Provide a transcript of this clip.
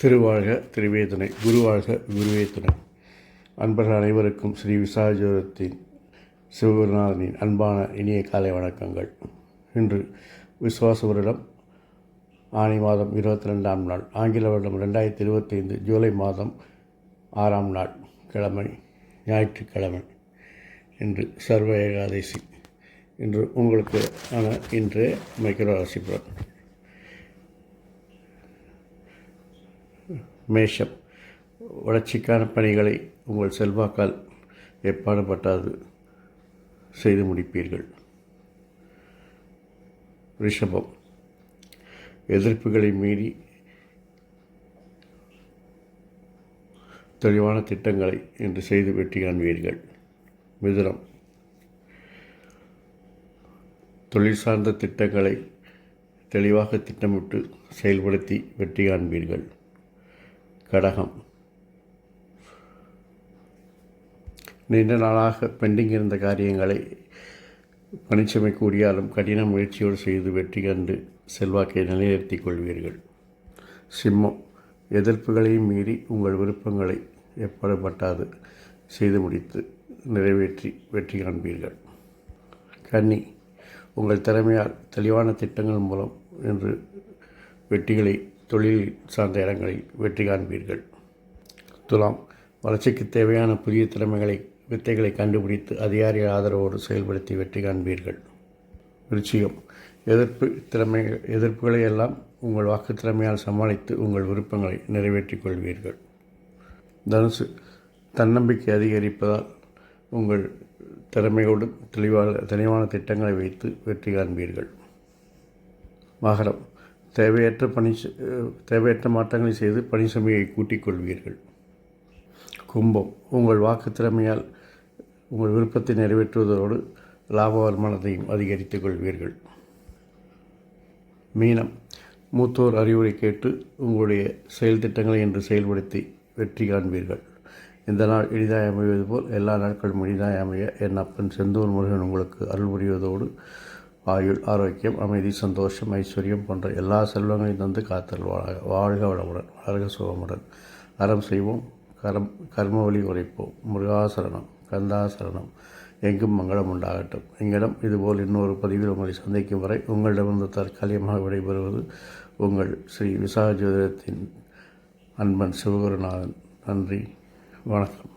திருவாழ்க திருவேதனை குருவாழ்க குருவேதனை அன்பர்கள் அனைவருக்கும் ஸ்ரீ விசாஜோரத்தின் சிவகுருநாதனின் அன்பான இனிய காலை வணக்கங்கள். இன்று விசுவாச வருடம் ஆனி மாதம் இருபத்தி ரெண்டாம் நாள். ஆங்கில வருடம் ரெண்டாயிரத்தி இருபத்தைந்து ஜூலை மாதம் ஆறாம் நாள் கிழமை ஞாயிற்றுக்கிழமை இன்று சர்வ ஏகாதசி. இன்று உங்களுக்கு ஆன இன்று மைக்ரோ ராசிபுரம் மேஷம் வளர்ச்சிக்கான பணிகளை உங்கள் செல்வாக்கால் எப்பாடுபட்டாது செய்து முடிப்பீர்கள். ரிஷபம் எதிர்ப்புகளை மீறி தெளிவான திட்டங்களை இன்று செய்து வெற்றி காண்பீர்கள். மிதுனம். தொழில் சார்ந்த திட்டங்களை தெளிவாக திட்டமிட்டு செயல்படுத்தி வெற்றி காண்பீர்கள். கடகம். நீண்ட நாளாக பெண்டிங் இருந்த காரியங்களை பணிச்சுமை கூடியாலும் கடின முயற்சியோடு செய்து வெற்றி கண்டு செல்வாக்கை நிலைநிறுத்திக் கொள்வீர்கள். சிம்மம். எதிர்ப்புகளையும் மீறி உங்கள் விருப்பங்களை எப்படப்பட்டாது செய்து முடித்து நிறைவேற்றி வெற்றி காண்பீர்கள். கன்னி உங்கள் திறமையால் தெளிவான திட்டங்கள் மூலம் இன்று வெற்றிகளை தொழில் சார்ந்த இடங்களில் வெற்றி காண்பீர்கள். துலாம் வளர்ச்சிக்கு தேவையான புதிய திறமைகளை வித்தைகளை கண்டுபிடித்து அதிகாரிகள் ஆதரவோடு செயல்படுத்தி வெற்றி காண்பீர்கள். விருச்சிகம் எதிர்ப்பு திறமை எதிர்ப்புகளை எல்லாம் உங்கள் வாக்கு திறமையால் சமாளித்து உங்கள் விருப்பங்களை நிறைவேற்றிக் கொள்வீர்கள். தனுசு தன்னம்பிக்கை அதிகரிப்பதால் உங்கள் திறமையோடும் தெளிவான தெளிவான திட்டங்களை வைத்து வெற்றி காண்பீர்கள். மகரம் தேவையற்ற பணி தேவையற்ற மாற்றங்களை செய்து பணி சுமையை கூட்டிக் கொள்வீர்கள். கும்பம் உங்கள் வாக்கு திறமையால் உங்கள் விருப்பத்தை நிறைவேற்றுவதோடு லாப வருமானத்தையும் அதிகரித்துக் கொள்வீர்கள். மீனம் மூத்தோர் அறிவுரை கேட்டு உங்களுடைய செயல் திட்டங்களை இன்று செயல்படுத்தி வெற்றி காண்பீர்கள். இந்த நாள் எளிதாய் அமைவது போல் எல்லா நாட்களும் எளிதாய் அமைய என் அப்பன் செந்தூர் முருகன் உங்களுக்கு அருள் புரிவதோடு ஆயுள் ஆரோக்கியம் அமைதி சந்தோஷம் ஐஸ்வர்யம் போன்ற எல்லா செல்வங்களையும் தந்து காத்தல்வாழாக வாழ்க வளமுடன் வளர்க சுகமுடன். அறம் செய்வோம் கரம் கர்மவழி உரைப்போம். முருகாசரணம் கந்தாசரணம். எங்கும் மங்களம் உண்டாகட்டும். எங்களிடம் இதுபோல் இன்னொரு பதிவில் உங்களை சந்திக்கும் வரை உங்களிடமிருந்து தற்காலிகமாக விடைபெறுவது உங்கள் ஸ்ரீ விசாகசோதிரத்தின் அன்பன் சிவகுருநாதன். நன்றி. வணக்கம்.